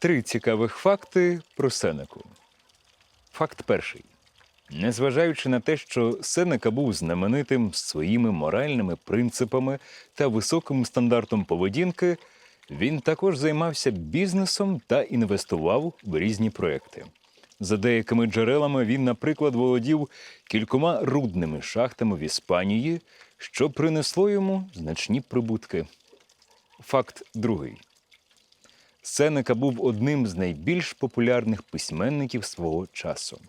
Три цікавих факти про Сенеку. Факт перший. Незважаючи на те, що Сенека був знаменитим своїми моральними принципами та високим стандартом поведінки, він також займався бізнесом та інвестував в різні проекти. За деякими джерелами він, наприклад, володів кількома рудними шахтами в Іспанії, що принесло йому значні прибутки. Факт другий. Сенека був одним з найбільш популярних письменників свого часу.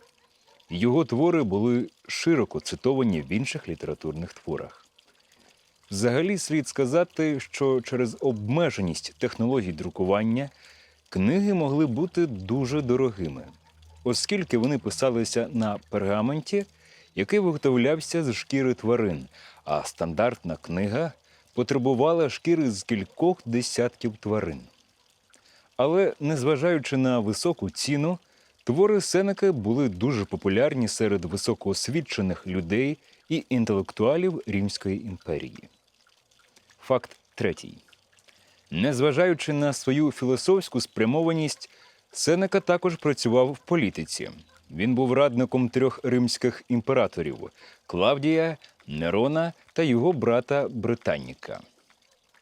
Його твори були широко цитовані в інших літературних творах. Взагалі слід сказати, що через обмеженість технологій друкування книги могли бути дуже дорогими, оскільки вони писалися на пергаменті, який виготовлявся з шкіри тварин, а стандартна книга потребувала шкіри з кількох десятків тварин. Але незважаючи на високу ціну, твори Сенеки були дуже популярні серед високоосвічених людей і інтелектуалів Римської імперії. Факт третій. Незважаючи на свою філософську спрямованість, Сенека також працював в політиці. Він був радником трьох римських імператорів Клавдія, Нерона та його брата Британніка.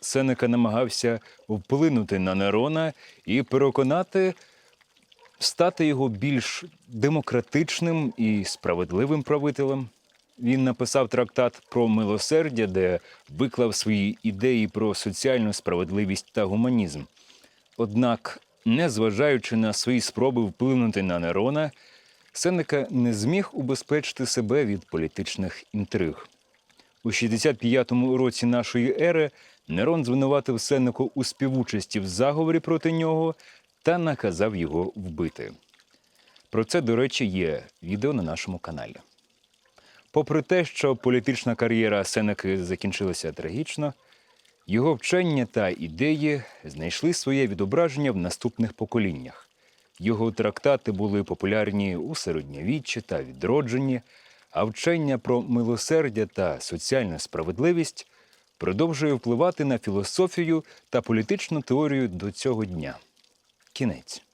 Сенека намагався вплинути на Нерона і переконати стати його більш демократичним і справедливим правителем. Він написав трактат про милосердя, де виклав свої ідеї про соціальну справедливість та гуманізм. Однак, незважаючи на свої спроби вплинути на Нерона, Сенека не зміг убезпечити себе від політичних інтриг. У 65-му році нашої ери Нерон звинуватив Сенеку у співучасті в заговорі проти нього та наказав його вбити. Про це, до речі, є відео на нашому каналі. Попри те, що політична кар'єра Сенеки закінчилася трагічно, його вчення та ідеї знайшли своє відображення в наступних поколіннях. Його трактати були популярні у середньовіччі та відродженні, а вчення про милосердя та соціальну справедливість продовжує впливати на філософію та політичну теорію до цього дня. Кінець.